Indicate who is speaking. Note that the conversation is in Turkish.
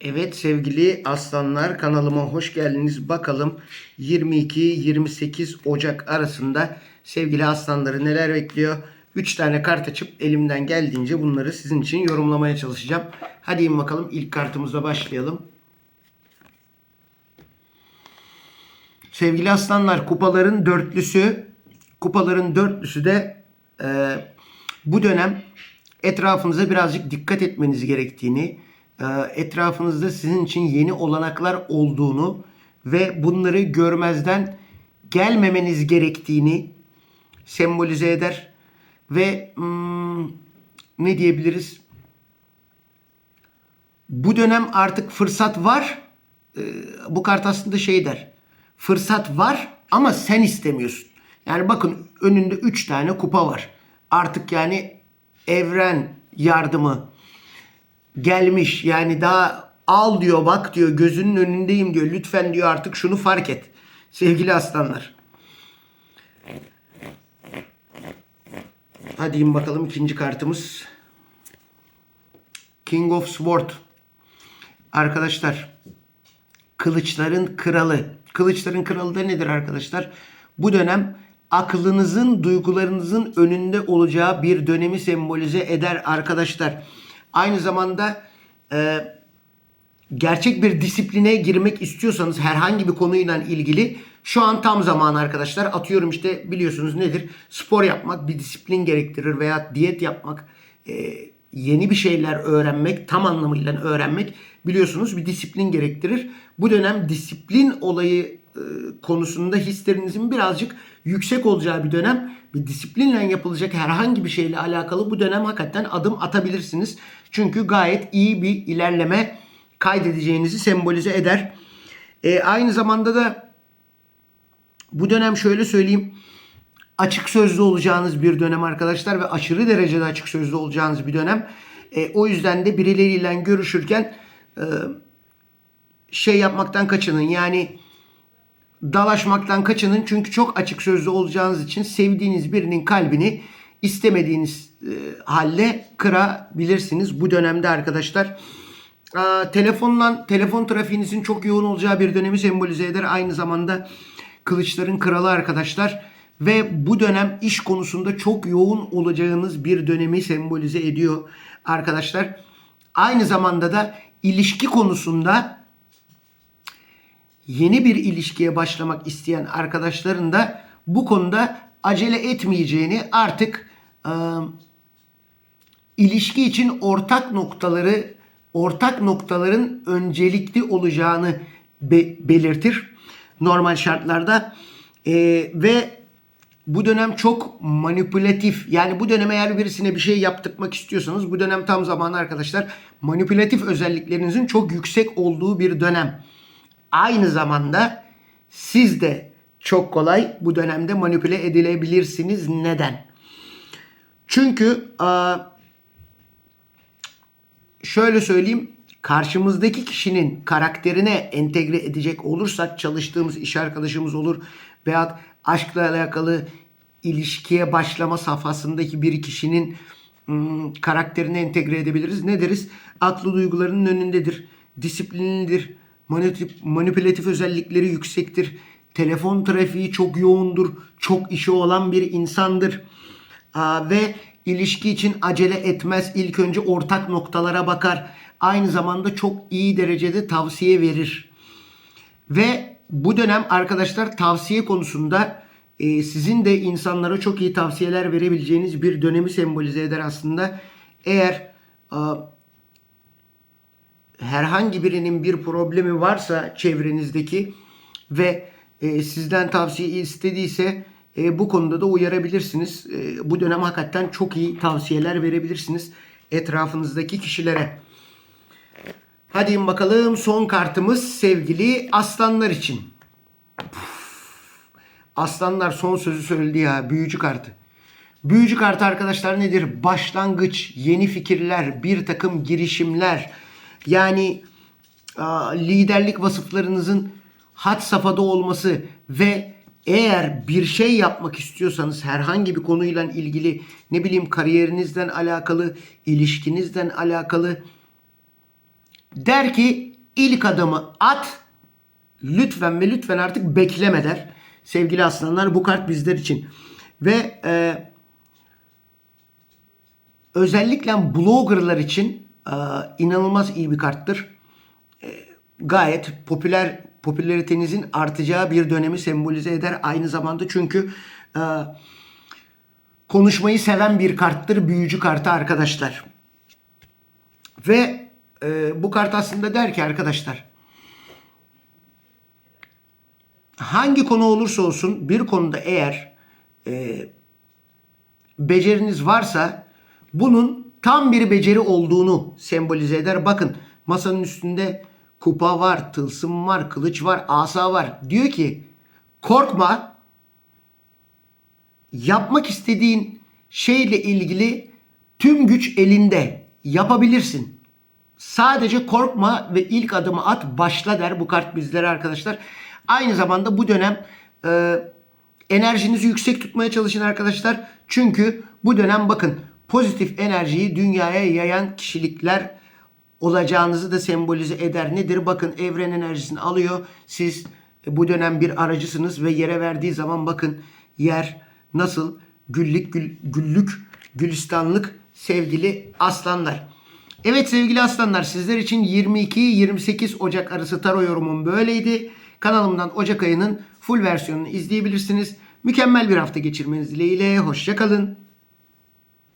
Speaker 1: Evet sevgili aslanlar kanalıma hoş geldiniz. Bakalım 22-28 Ocak arasında sevgili aslanları neler bekliyor? 3 tane kart açıp elimden geldiğince bunları sizin için yorumlamaya çalışacağım. Hadi in bakalım ilk kartımızla başlayalım. Sevgili aslanlar kupaların dörtlüsü kupaların dörtlüsü de e, bu dönem etrafınıza birazcık dikkat etmeniz gerektiğini, etrafınızda sizin için yeni olanaklar olduğunu ve bunları görmezden gelmemeniz gerektiğini sembolize eder ve hmm, ne diyebiliriz? Bu dönem artık fırsat var. E, bu kart aslında şey der. Fırsat var ama sen istemiyorsun. Yani bakın önünde 3 tane kupa var. Artık yani evren yardımı gelmiş. Yani daha al diyor bak diyor gözünün önündeyim diyor. Lütfen diyor artık şunu fark et. Sevgili aslanlar. Hadi in bakalım ikinci kartımız. King of Sword. Arkadaşlar kılıçların kralı. Kılıçların kralı da nedir arkadaşlar? Bu dönem aklınızın, duygularınızın önünde olacağı bir dönemi sembolize eder arkadaşlar. Aynı zamanda e, gerçek bir disipline girmek istiyorsanız herhangi bir konuyla ilgili şu an tam zamanı arkadaşlar. Atıyorum işte biliyorsunuz nedir? Spor yapmak bir disiplin gerektirir veya diyet yapmak, e, yeni bir şeyler öğrenmek, tam anlamıyla öğrenmek biliyorsunuz bir disiplin gerektirir. Bu dönem disiplin olayı konusunda hislerinizin birazcık yüksek olacağı bir dönem. Bir disiplinle yapılacak herhangi bir şeyle alakalı bu dönem hakikaten adım atabilirsiniz. Çünkü gayet iyi bir ilerleme kaydedeceğinizi sembolize eder. E, aynı zamanda da bu dönem şöyle söyleyeyim. Açık sözlü olacağınız bir dönem arkadaşlar ve aşırı derecede açık sözlü olacağınız bir dönem. E, o yüzden de birileriyle görüşürken e, şey yapmaktan kaçının. Yani dalaşmaktan kaçının. Çünkü çok açık sözlü olacağınız için sevdiğiniz birinin kalbini istemediğiniz e, halde kırabilirsiniz bu dönemde arkadaşlar. Aa, telefonla telefon trafiğinizin çok yoğun olacağı bir dönemi sembolize eder. Aynı zamanda kılıçların kralı arkadaşlar ve bu dönem iş konusunda çok yoğun olacağınız bir dönemi sembolize ediyor arkadaşlar. Aynı zamanda da ilişki konusunda yeni bir ilişkiye başlamak isteyen arkadaşların da bu konuda acele etmeyeceğini artık e, ilişki için ortak noktaları ortak noktaların öncelikli olacağını be- belirtir normal şartlarda E, ve bu dönem çok manipülatif yani bu dönem eğer birisine bir şey yaptırmak istiyorsanız bu dönem tam zamanı arkadaşlar manipülatif özelliklerinizin çok yüksek olduğu bir dönem. Aynı zamanda siz de çok kolay bu dönemde manipüle edilebilirsiniz. Neden? Çünkü şöyle söyleyeyim karşımızdaki kişinin karakterine entegre edecek olursak çalıştığımız iş arkadaşımız olur veya aşkla alakalı ilişkiye başlama safhasındaki bir kişinin ım, karakterini entegre edebiliriz. Ne deriz? Aklı duygularının önündedir. Disiplinlidir. Manipülatif, özellikleri yüksektir. Telefon trafiği çok yoğundur. Çok işi olan bir insandır. Aa, ve ilişki için acele etmez. İlk önce ortak noktalara bakar. Aynı zamanda çok iyi derecede tavsiye verir. Ve bu dönem arkadaşlar tavsiye konusunda e, sizin de insanlara çok iyi tavsiyeler verebileceğiniz bir dönemi sembolize eder aslında. Eğer a, herhangi birinin bir problemi varsa çevrenizdeki ve e, sizden tavsiye istediyse e, bu konuda da uyarabilirsiniz. E, bu dönem hakikaten çok iyi tavsiyeler verebilirsiniz etrafınızdaki kişilere. Hadi bakalım son kartımız sevgili aslanlar için. Aslanlar son sözü söyledi ya büyücü kartı. Büyücü kartı arkadaşlar nedir? Başlangıç, yeni fikirler, bir takım girişimler. Yani liderlik vasıflarınızın had safhada olması ve eğer bir şey yapmak istiyorsanız herhangi bir konuyla ilgili ne bileyim kariyerinizden alakalı, ilişkinizden alakalı Der ki ilk adımı at. Lütfen ve lütfen artık bekleme der. Sevgili aslanlar bu kart bizler için. Ve e, özellikle bloggerlar için inanılmaz iyi bir karttır. E, gayet popüler popülaritenizin artacağı bir dönemi sembolize eder aynı zamanda çünkü e, konuşmayı seven bir karttır büyücü kartı arkadaşlar. Ve e, bu kart aslında der ki arkadaşlar hangi konu olursa olsun bir konuda eğer e, beceriniz varsa bunun tam bir beceri olduğunu sembolize eder. Bakın masanın üstünde kupa var, tılsım var, kılıç var, asa var. Diyor ki korkma yapmak istediğin şeyle ilgili tüm güç elinde yapabilirsin. Sadece korkma ve ilk adımı at başla der bu kart bizlere arkadaşlar. Aynı zamanda bu dönem e, enerjinizi yüksek tutmaya çalışın arkadaşlar. Çünkü bu dönem bakın pozitif enerjiyi dünyaya yayan kişilikler olacağınızı da sembolize eder. Nedir? Bakın evren enerjisini alıyor. Siz bu dönem bir aracısınız ve yere verdiği zaman bakın yer nasıl güllük gül, güllük gülistanlık sevgili aslanlar. Evet sevgili aslanlar sizler için 22-28 Ocak arası taro yorumum böyleydi. Kanalımdan Ocak ayının full versiyonunu izleyebilirsiniz. Mükemmel bir hafta geçirmeniz dileğiyle. Hoşçakalın.